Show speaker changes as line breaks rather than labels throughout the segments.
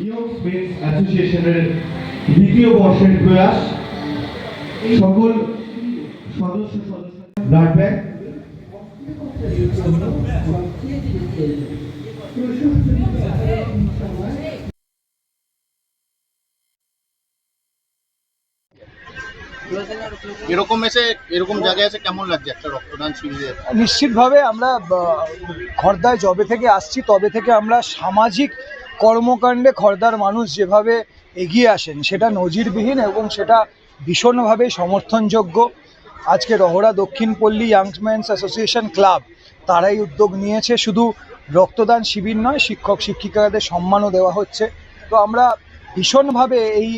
Young space অ্যাসোসিয়েশনের দ্বিতীয় বর্ষের প্রয়াস। সকল সদস্য সদস্য ব্লাড ব্যাংক
এরকম এসে এরকম জায়গায় এসে কেমন লাগছে একটা রক্তদান
নিশ্চিতভাবে আমরা খর্দায় যবে থেকে আসছি তবে থেকে আমরা সামাজিক কর্মকাণ্ডে খর্দার মানুষ যেভাবে এগিয়ে আসেন, সেটা নজিরবিহীন এবং সেটা ভীষণভাবে সমর্থনযোগ্য। আজকে রহরা দক্ষিণ পল্লী ইয়াংম্যানস অ্যাসোসিয়েশন ক্লাব তারাই উদ্যোগ নিয়েছে। শুধু রক্তদান শিবির নয়, শিক্ষক শিক্ষিকাদের সম্মানও দেওয়া হচ্ছে। তো আমরা ভীষণভাবে এই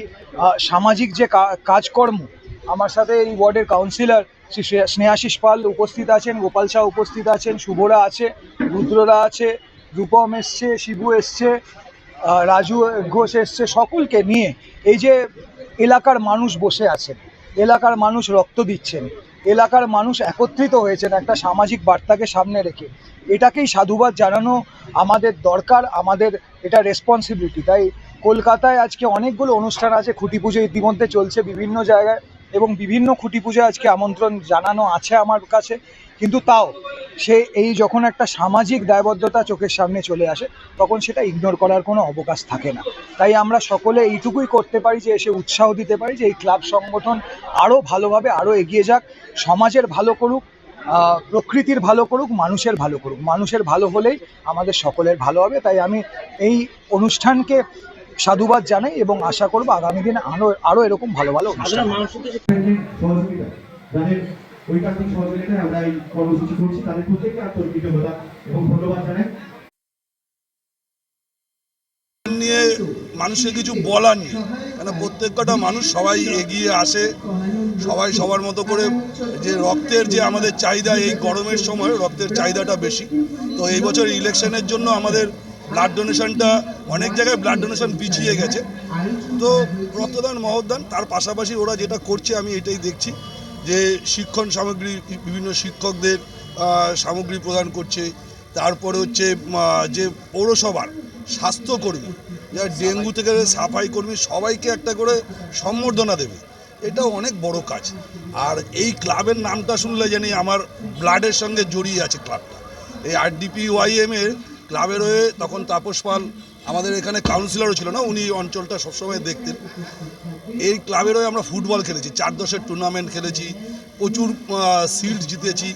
সামাজিক যে কাজকর্ম, আমার সাথে এই ওয়ার্ডের কাউন্সিলর শ্রী স্নেহাশিস পাল উপস্থিত আছেন, গোপাল শাহ উপস্থিত আছেন, শুভরা আছে, রুদ্ররা আছে, রূপম এসছে, শিবু এসছে রাজু ঘোষ এসছে সকলকে নিয়ে। এই যে এলাকার মানুষ বসে আছেন, এলাকার মানুষ রক্ত দিচ্ছেন, এলাকার মানুষ একত্রিত হয়েছেন একটা সামাজিক বার্তাকে সামনে রেখে। এটাকেই সাধুবাদ জানানো আমাদের দরকার, আমাদের এটা রেসপন্সিবিলিটি তাই কলকাতায় আজকে অনেকগুলো অনুষ্ঠান আছে, খুঁটি পুজো ইতিমধ্যে চলছে বিভিন্ন জায়গায়। এবং বিভিন্ন খুঁটি পুজো আজকে আমন্ত্রণ জানানো আছে আমার কাছে। কিন্তু তাও, সে এই যখন একটা সামাজিক দায়বদ্ধতা চোখের সামনে চলে আসে, তখন সেটা ইগনোর করার কোনো অবকাশ থাকে না। তাই আমরা সকলে এইটুকুই করতে পারি যে এসে উৎসাহ দিতে পারি যে এই ক্লাব সংগঠন আরও ভালোভাবে আরও এগিয়ে যাক, সমাজের ভালো করুক প্রকৃতির ভালো করুক, মানুষের ভালো করুক। মানুষের ভালো হলেই আমাদের সকলের ভালো হবে। তাই আমি এই অনুষ্ঠানকে সাধুবাদ জানাই এবং আশা করব আগামী দিনে আরও আরও এরকম ভালো ভালো অনুষ্ঠান হবে।
সহযোগিতা। সহযোগিতায় আমরা এই কর্মসূচি করছি তাদের প্রত্যেককে আন্তরিক এবং ধন্যবাদ জানাই।
নিয়ে মানুষের কিছু বলার নেই। কেন প্রত্যেকটা মানুষ সবাই এগিয়ে আসে সবাই সবার মতো করে যে রক্তের যে আমাদের চাহিদা এই গরমের সময় রক্তের চাহিদাটা বেশি। তো এই বছর ইলেকশনের জন্য আমাদের ব্লাড ডোনেশনটা অনেক জায়গায় ব্লাড ডোনেশন পিছিয়ে গেছে। তো রক্তদান মহদান তার পাশাপাশি ওরা যেটা করছে, আমি এটাই দেখছি যে শিক্ষণ সামগ্রী বিভিন্ন শিক্ষকদের সামগ্রী প্রদান করছে। তারপরে হচ্ছে যে পৌরসভার স্বাস্থ্যকর্মী, যারা ডেঙ্গু থেকে সাফাই কর্মী, সবাইকে একটা করে সম্বর্ধনা দেবে। এটা অনেক বড় কাজ। আর এই ক্লাবের নামটা শুনলে জানি আমার ব্লাডের সঙ্গে জড়িয়ে আছে ক্লাবটা এই আরডিপি ওয়াইএম এর ক্লাবের হয়ে তখন তাপস পাল আমাদের এখানে কাউন্সিলরও ছিল না, উনি অঞ্চলটা সবসময় দেখতেন। এই ক্লাবের হয়ে আমরা ফুটবল খেলেছি, চার দশের টুর্নামেন্ট খেলেছি, প্রচুর সিল্ড জিতেছি।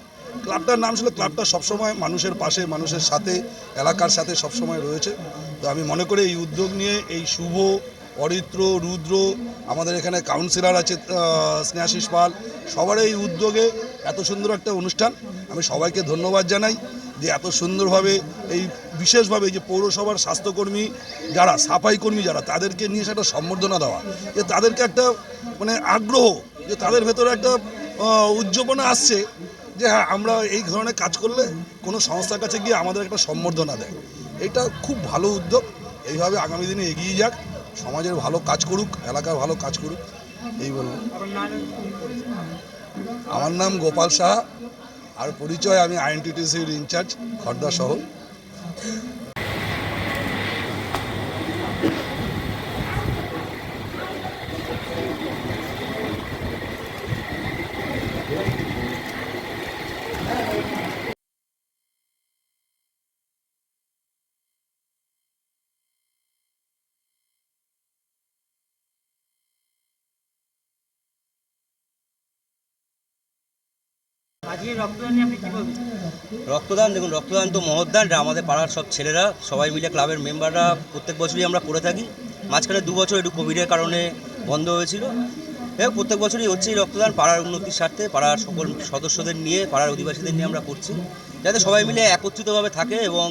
ক্লাবটার নাম ছিল, ক্লাবটা সবসময় মানুষের পাশে, মানুষের সাথে, এলাকার সাথে সবসময় রয়েছে। তো আমি মনে করি এই উদ্যোগ নিয়ে এই শুভ অরিত্র রুদ্র, আমাদের এখানে কাউন্সিলর আছে স্নেহাশিস পাল, সবার এই উদ্যোগে এত সুন্দর একটা অনুষ্ঠান। আমি সবাইকে ধন্যবাদ জানাই। যে এত সুন্দরভাবে এই বিশেষভাবে যে পৌরসভার স্বাস্থ্যকর্মী যারা সাফাই কর্মী যারা, তাদেরকে নিয়ে একটা সম্বর্ধনা দেওয়া। যে তাদেরকে একটা মানে আগ্রহ, যে তাদের ভেতরে একটা উজ্জীবনা আসছে যে হ্যাঁ আমরা এই ধরনের কাজ করলে কোনো সংস্থার কাছে গিয়ে আমাদের একটা সম্বর্ধনা দেয়। এটা খুব ভালো উদ্যোগ। এইভাবে আগামী দিনে এগিয়ে যাক। সমাজের ভালো কাজ করুক, এলাকার ভালো কাজ করুক, এই বলব। আমার নাম গোপাল সাহা। আর পরিচয় আমি আইএনটিটিসির ইনচার্জ খর্দা শহর
রক্তদান
দেখুন, রক্তদান তো মহদান আমাদের পাড়ার সব ছেলেরা, সবাই মিলে ক্লাবের মেম্বাররা, প্রত্যেক বছরই আমরা করে থাকি। মাঝখানে দু বছর একটু কোভিডের কারণে বন্ধ হয়েছিল। এবং প্রত্যেক বছরই হচ্ছে রক্তদান পাড়ার উন্নতির স্বার্থে, পাড়ার সকল সদস্যদের নিয়ে, পাড়ার অধিবাসীদের নিয়ে আমরা করছি। যাতে সবাই মিলে একত্রিতভাবে থাকে এবং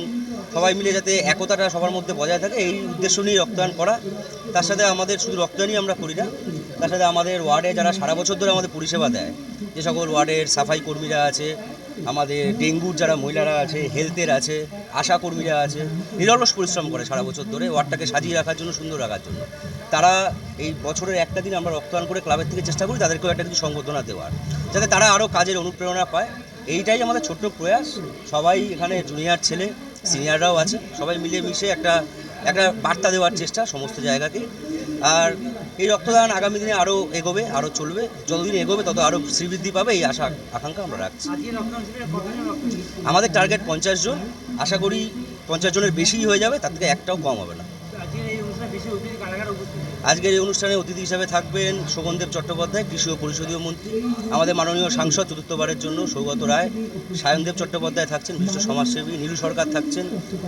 সবাই মিলে যাতে একতাটা সবার মধ্যে বজায় থাকে, এই উদ্দেশ্য নিয়ে রক্তদান করা। তার সাথে আমাদের শুধু রক্তদানই আমরা করি না তার সাথে আমাদের ওয়ার্ডে যারা সারা বছর ধরে আমাদের পরিষেবা দেয়, যে সকল ওয়ার্ডের সাফাই কর্মীরা আছে, আমাদের ডেঙ্গুর যারা মহিলারা আছে, হেলথের আছে, আশা কর্মীরা আছে, নিরলস পরিশ্রম করে সারা বছর ধরে ওয়ার্ডটাকে সাজিয়ে রাখার জন্য, সুন্দর রাখার জন্য। তারা এই বছরের একটা দিন আমরা রক্তদান করে ক্লাবের থেকে চেষ্টা করি তাদেরকেও একটা কিছু সংবর্ধনা দেওয়ার, যাতে তারা আরও কাজের অনুপ্রেরণা পায়। এইটাই আমাদের ছোট্ট প্রয়াস। সবাই এখানে জুনিয়র ছেলে, সিনিয়ররাও আছে। সবাই মিলে মিশে একটা একটা বার্তা দেওয়ার চেষ্টা সমস্ত জায়গাকে আর এই রক্তদান আগামী দিনে আরও এগোবে আরও চলবে। যতদিন এগোবে তত আরও শ্রীবৃদ্ধি পাবে এই আশা আকাঙ্ক্ষা আমরা রাখছি? আমাদের টার্গেট পঞ্চাশ জন। আশা করি পঞ্চাশ জনের বেশিই হয়ে যাবে তার থেকে একটাও কম হবে না।
আজকের এই অনুষ্ঠানে অতিথি
হিসাবে থাকবেন শোভনদেব চট্টোপাধ্যায়, কৃষি ও পরিষদীয় মন্ত্রী, আমাদের মাননীয় সাংসদ চতুর্থবারের জন্য সৌগত রায়, সায়নদেব চট্টোপাধ্যায় থাকছেন বিশিষ্ট সমাজসেবী, নীলু সরকার থাকছেন,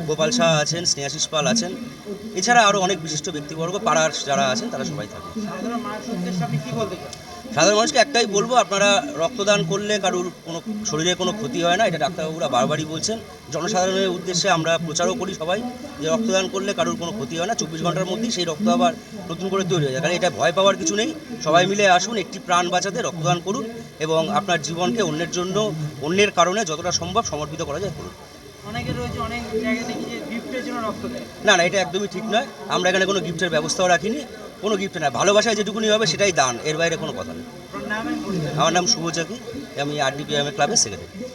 গোপাল শাহ আছেন, স্নেহাশিস পাল আছেন, এছাড়া আরও অনেক বিশিষ্ট ব্যক্তিবর্গ, পাড়ার যারা আছেন, তারা সবাই থাকবেন।
সাধারণ
মানুষকে একটাই বলব আপনারা রক্তদান করলে কারুর কোনো শরীরে কোনো ক্ষতি হয় না এটা ডাক্তারবাবুরা বারবারই বলছেন। জনসাধারণের উদ্দেশ্যে আমরা প্রচারও করি সবাই যে রক্তদান করলে কারুর কোনো ক্ষতি হয় না চব্বিশ ঘণ্টার মধ্যেই সেই রক্ত আবার নতুন করে তৈরি হয়ে যায়। কারণ এটা ভয় পাওয়ার কিছু নেই সবাই মিলে আসুন একটি প্রাণ বাঁচাতে রক্তদান করুন এবং আপনার জীবনকে অন্যের জন্য অন্যের কারণে যতটা সম্ভব সমর্পিত করা যায় করুন। না না এটা একদমই ঠিক নয়। আমরা এখানে কোনো গিফটের ব্যবস্থাও রাখিনি। কোনো গিফট না ভালোবাসায় যেটুকুনি হবে সেটাই দান, এর বাইরে কোনো কথা নেই। আমার নাম শুভ চাকি আমি আরডিপিএম ক্লাবের সেক্রেটারি